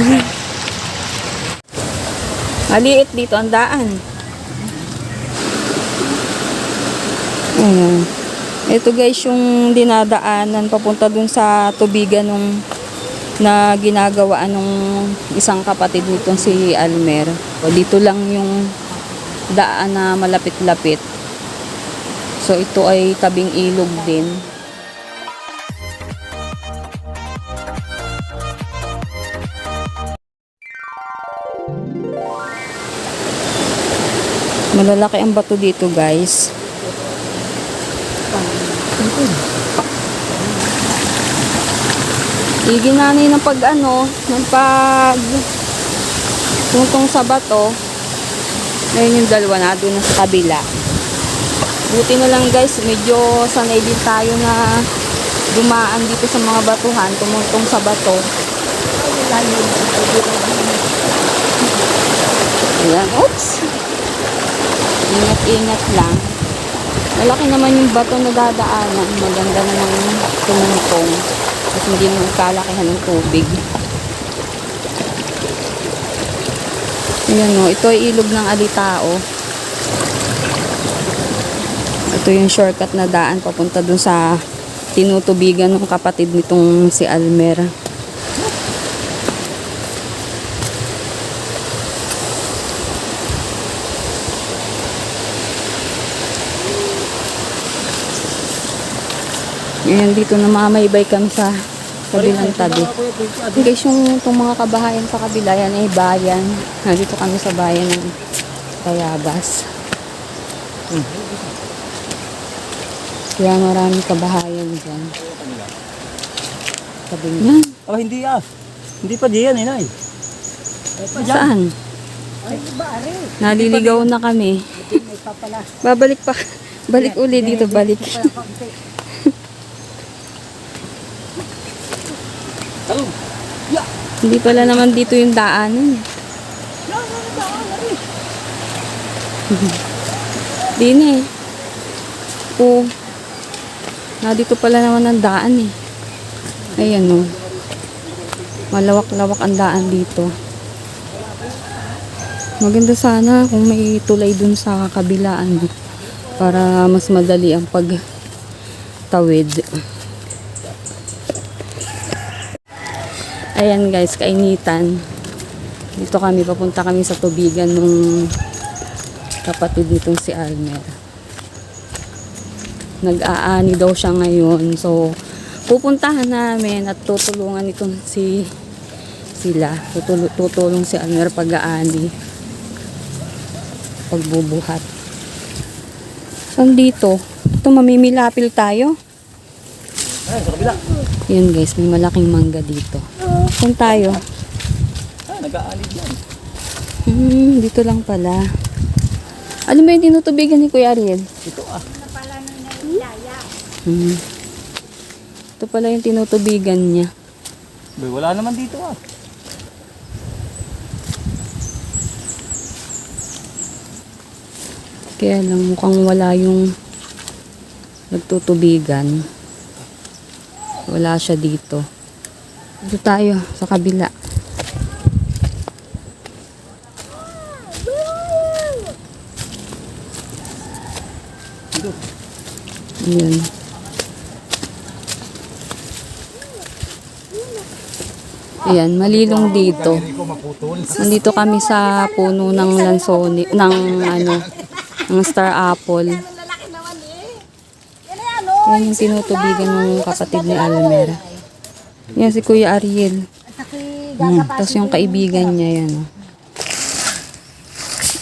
Maliit dito ang daan. Ayan. Ito guys yung dinadaanan papunta dun sa tubigan nung na ginagawa nung isang kapatid nitong si Almer. O, dito lang yung daan na malapit-lapit. So ito ay tabing ilog din. Malalaki ang bato dito guys. Iginanay ng pag ano, ng pag tungtong sa bato. Ngayon yung dalawa na doon sa kabila. Buti na lang guys, medyo sanay din tayo na dumaan dito sa mga batuhan, tumutong sa bato. Ayan, oops! Ingat-ingat lang. Malaki naman yung bato na dadaanan. Maganda naman tumutong. At hindi naman kalakihan ng tubig. Ayan o, ito ay ilog ng Alitao. Ito yung shortcut na daan papunta dun sa tinutubigan ng kapatid nitong si Almer. Ayan, dito namamaybay kami sa kabilang tabi. Guys, yung itong mga kabahayan sa kabila, yan ay bayan. Nandito kami sa bayan ng Tayabas. Kaya maraming kabahayan dyan. Sabi niya, Oh, hindi ah. Hindi pa diyan, inay. saan? Naliligaw na kami. Babalik pa. Balik uli dito, balik. Oh, ya. Hindi pala naman dito yung daanan. Di na eh. Oo. Na dito pala naman ang daan eh. Ayan o. Malawak-lawak ang daan dito. Maganda sana kung may tulay dun sa kabilaan para mas madali ang pagtawid. Ayan guys, kainitan. Dito kami, papunta kami sa tubigan nung kapatid nitong si Almer. Nag-aani daw siya ngayon. So, pupuntahan namin at tutulungan itong si sila. Tutul- tutulong si Almer pag-aani. Pagbubuhat. Saan dito? Ito, mamimilapil tayo. Ay, sa kabila. Yan guys, may malaking mangga dito. Saan tayo? Ah, nag-aalid yan. Hmm, dito lang pala. Ano ba yung tinutubigan ni Kuya Ariel? Ito ah. Hmm. Ito pala yung tinutubigan niya. Bay, wala naman dito ah. Kaya lang mukhang wala yung nagtutubigan. Wala siya dito. Dito tayo, sa kabila. Ayan. Ayan, malilong dito. Nandito kami sa puno ng lansoni, ng ano, ng star apple. Yan yung tinutubigan ng kapatid ni Almer. Yan si Kuya Ariel. Hmm. Tapos yung kaibigan niya yan. Oh.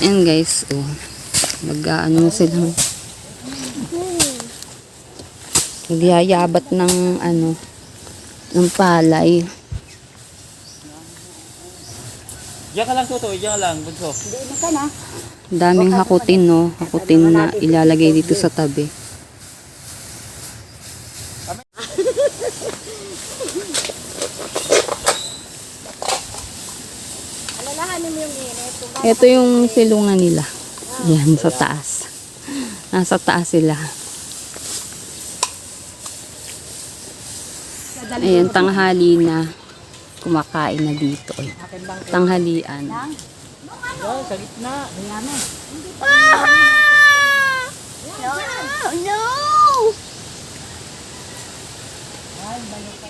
Yan guys. Oh. Mag-ano silang nagyayabat ng ano ng palay. Diyan ka lang, Toto. Diyan ka lang, bunso. Daming hakutin, no? Hakutin na ilalagay dito sa tabi. Ito yung silungan nila. Yan, sa taas. Nasa taas sila. Ayan, tanghali na. Kumakain na dito. Eh. Tanghalian. Oh, sa gitna. Ayan. No! No!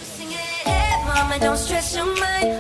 Sing mama, don't stress your mind.